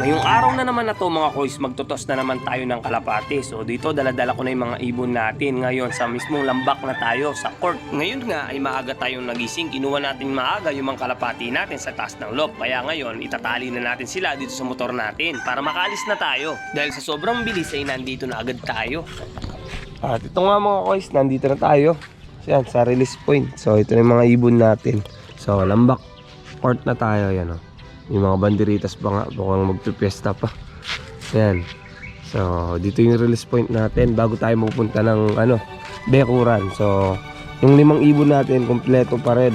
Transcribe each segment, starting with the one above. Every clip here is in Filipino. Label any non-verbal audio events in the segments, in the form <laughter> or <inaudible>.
Ngayong araw na naman na to mga kois, magtutos na naman tayo ng kalapati. So dito daladala ko na yung mga ibon natin ngayon sa mismong lambak na tayo sa court. Ngayon nga ay maaga tayong nagising, kinuha natin maaga yung mga kalapati natin sa taas ng loft. Kaya ngayon itatali na natin sila dito sa motor natin para makaalis na tayo. Dahil sa sobrang bilis ay nandito na agad tayo. At ito nga mga kois, nandito na tayo. So yan, sa release point. So ito na yung mga ibon natin. So lambak court na tayo, yan o. Yung mga banderitas pa nga, mukhang magpipiesta pa. Yan. So, dito yung release point natin bago tayo mapunta ng ano, Bekuran. So, yung limang ibon natin, kompleto pa rin.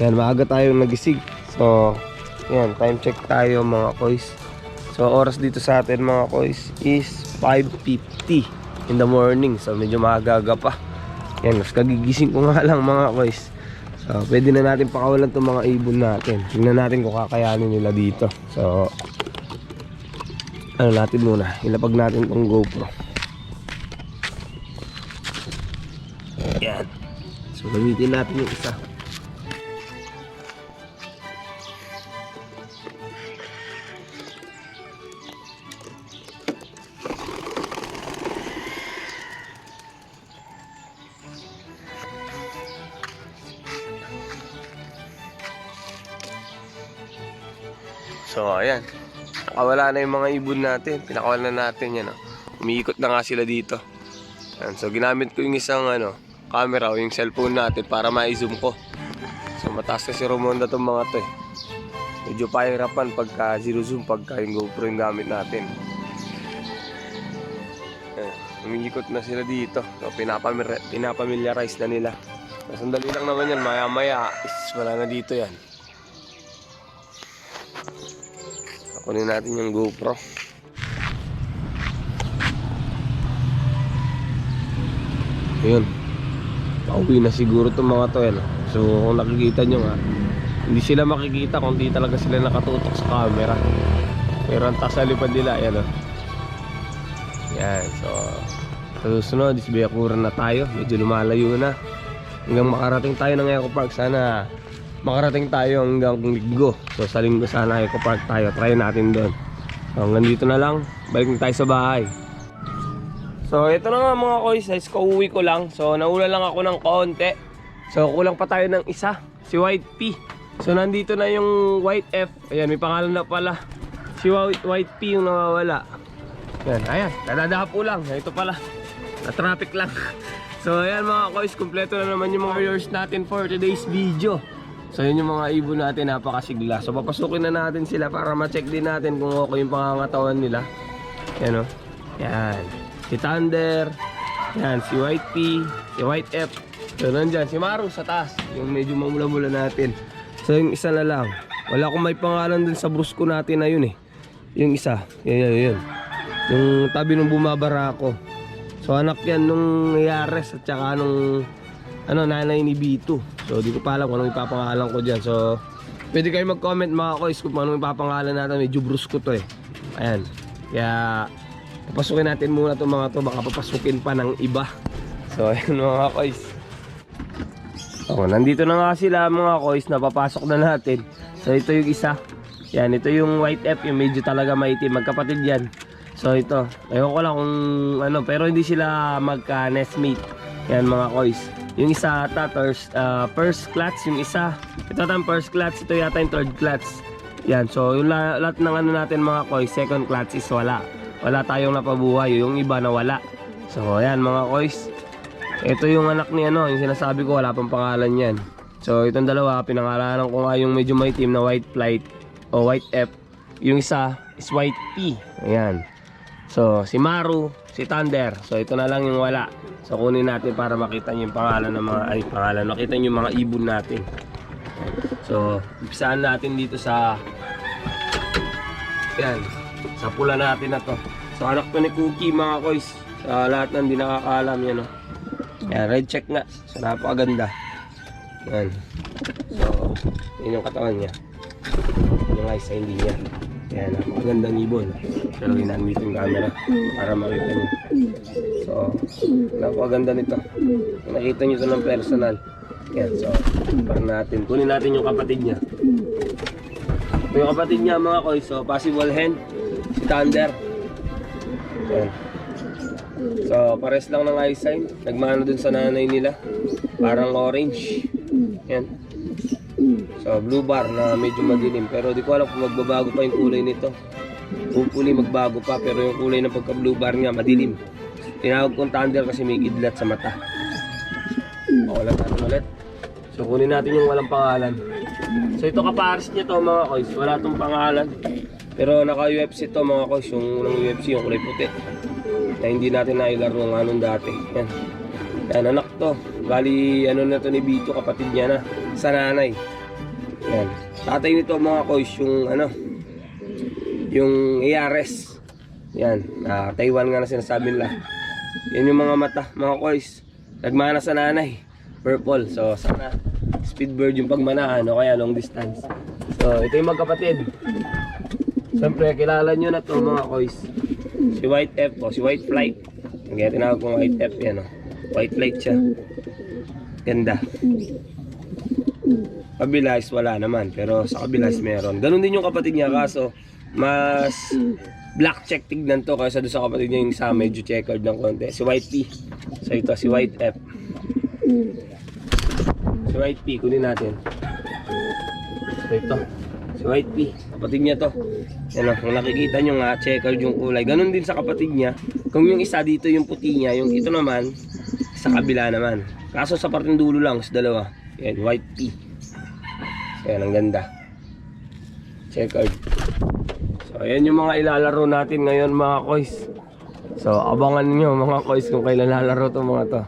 Yan, maaga tayong nagising. So, yan, time check tayo mga kois. So, oras dito sa atin mga kois is 5.50 in the morning. So, medyo maaga pa. Yan, mas kagigising ko nga lang mga kois. So, pwede na natin pakawalan itong mga ibon natin. Tingnan natin kung kakayanin nila dito. So, ano natin muna, ilapag natin itong GoPro. Yan. So, gamitin natin yung isa. So, ayan. Nakawala na yung mga ibon natin. Pinakawalan na natin yan. Oh. Umiikot na nga sila dito. Ayan. So, ginamit ko yung isang ano, camera o yung cellphone natin para ma-zoom ko. So, mataas kasi Romonda itong mga to eh. Medyo pahirapan pagka zero zoom pagka yung GoPro yung gamit natin. Ayan. Umiikot na sila dito. So, pinapamiliarize na nila. Sandali lang naman yan. Maya-maya wala na dito yan. Kunin natin yung GoPro. Ayun. Pauwi na siguro itong mga to yan. So kung nakikita nyo nga, hindi sila makikita kung di talaga sila nakatutok sa camera. Pero ang taas sa lipad nila, ayan o. Yan, so sa susunod, is Biyakuran na tayo. Medyo lumalayo na. Hanggang makarating tayo ng Eco Park. Sana makarating tayo hanggang linggo. So sa linggo sana Eco Park tayo. Try natin doon. So hanggang dito na lang. Balik na tayo sa bahay. So ito na nga mga koy. Size kauwi ko lang. So naula lang ako ng konti. So kulang pa tayo ng isa. Si White P. So nandito na yung White F. Ayan may pangalan na pala. Si White, White P yung nawawala. Yan, ayan. Nadadapo lang. Ito pala. Na-traffic lang. <laughs> So ayan mga koys, kumpleto na naman yung mga viewers natin for today's video. So yun yung mga ibon natin, napakasigla. So papasukin na natin sila para ma-check din natin kung okay yung pangangatawan nila. Yan o. Yan. Si Thunder. Yan, si White P. Si White F. So nandyan, si Maru sa taas. Yung medyo mamula-mula natin. So yung isa na lang. Wala akong may pangalan dun sa brusko natin na yun eh. Yung isa. Yan, yan, yan. Yung tabi nung bumabara ako. So anak yan nung Yares at saka nung ano, nanay ni B2. So di ko pa alam kung anong ipapangalan ko dyan. So pwede kayo mag-comment mga kois kung anong ipapangalan natin. Medyo brusko to eh. Ayan. Kaya papasukin natin muna itong mga to. Baka papasukin pa ng iba. So <laughs> ayan mga kois. Oh, nandito na nga sila mga kois na papasok na natin. So ito yung isa. Yan, ito yung white F, yung medyo talaga maitim. Magkapatid yan. So ito, ewan ko lang kung ano, pero hindi sila magka nestmate. Yan mga kois. Yung isa ata, first, uh, first clutch, yung isa. Ito ata first clutch, ito yata yung third clutch. Yan, so yung la- lahat ng ano natin mga kois, second clutch is wala. Wala tayong napabuhay, yung iba na wala. So yan mga kois. Ito yung anak ni ano, yung sinasabi ko, wala pang pangalan yan. So itong dalawa, pinangalanan ko nga yung medyo may team na white flight o white F. Yung isa is white P. Ayan. So si Maru, si Thunder. So ito na lang yung wala. So kunin natin para makita niyo yung pangalan ng mga, ay pangalan, makita niyo yung mga ibon natin. So, umpisaan natin dito sa Yan, sa pula natin na to. So anak to ni Cookie mga kois. Sa lahat ng di nakakaalam yan oh. Yan, red check nga. So napakaganda. Yan. So, yun yung katawan niya. Yung eyes ay hindi niya. Yan, napakagandang ibon. Pero ginamit yung camera para makita niyo. So, napakaganda nito. Nakita niyo ito ng personal. Yan, so, para natin. Kunin natin yung kapatid niya. Ito yung kapatid niya mga koy. So, possible hen. Si Thunder. Yan. So, pares lang ng eye sign. Nagmano dun sa nanay nila. Parang orange. Yan. So, blue bar na medyo madilim. Pero di ko alam kung magbabago pa yung kulay nito. Hopefully magbago pa. Pero yung kulay ng pagka blue bar niya, madilim. Tinawag kong thunder kasi may kidlat sa mata. Wala natin ulit. So, kunin natin yung walang pangalan. So, ito kapares niya to mga koys. Wala tong pangalan. Pero naka-UFC to mga koys. Yung unang UFC, yung kulay puti. Na hindi natin nailaro ng anong dati. Yan. Yan, anak to. Bali, ano na to ni Bito, kapatid niya na. Sa nanay. Yan. Tatay nito mga koys, yung ano, yung ARS. Yan. Ah, Taiwan nga na sinasabi nila. Yan yung mga mata, mga koys. Nagmana sa nanay. Purple. So, sana speedbird yung pagmanahan o kaya long distance. So, ito yung magkapatid. Siyempre, kilala nyo na to mga koys. Si White F o, si White Flight. Kaya tinawag kong White F yan o. White Flight siya. Ganda. Kabila is wala naman, pero sa kabila is meron. Ganon din yung kapatid niya, kaso mas black check tignan to kaysa doon sa kapatid niya yung sa medyo checkered ng konti. Si White P. So ito, si White F. Si White P, kunin natin. So ito, si White P. Kapatid niya to. Yan o, kung nakikita nyo nga, checkered yung kulay. Ganon din sa kapatid niya. Kung yung isa dito yung puti niya, yung ito naman, sa kabila naman. Kaso sa parteng dulo lang, sa dalawa. Yan, White P. So yan, ang ganda. Checkered. So ayan yung mga ilalaro natin ngayon mga koys. So abangan nyo mga koys kung kailan lalaro to mga to.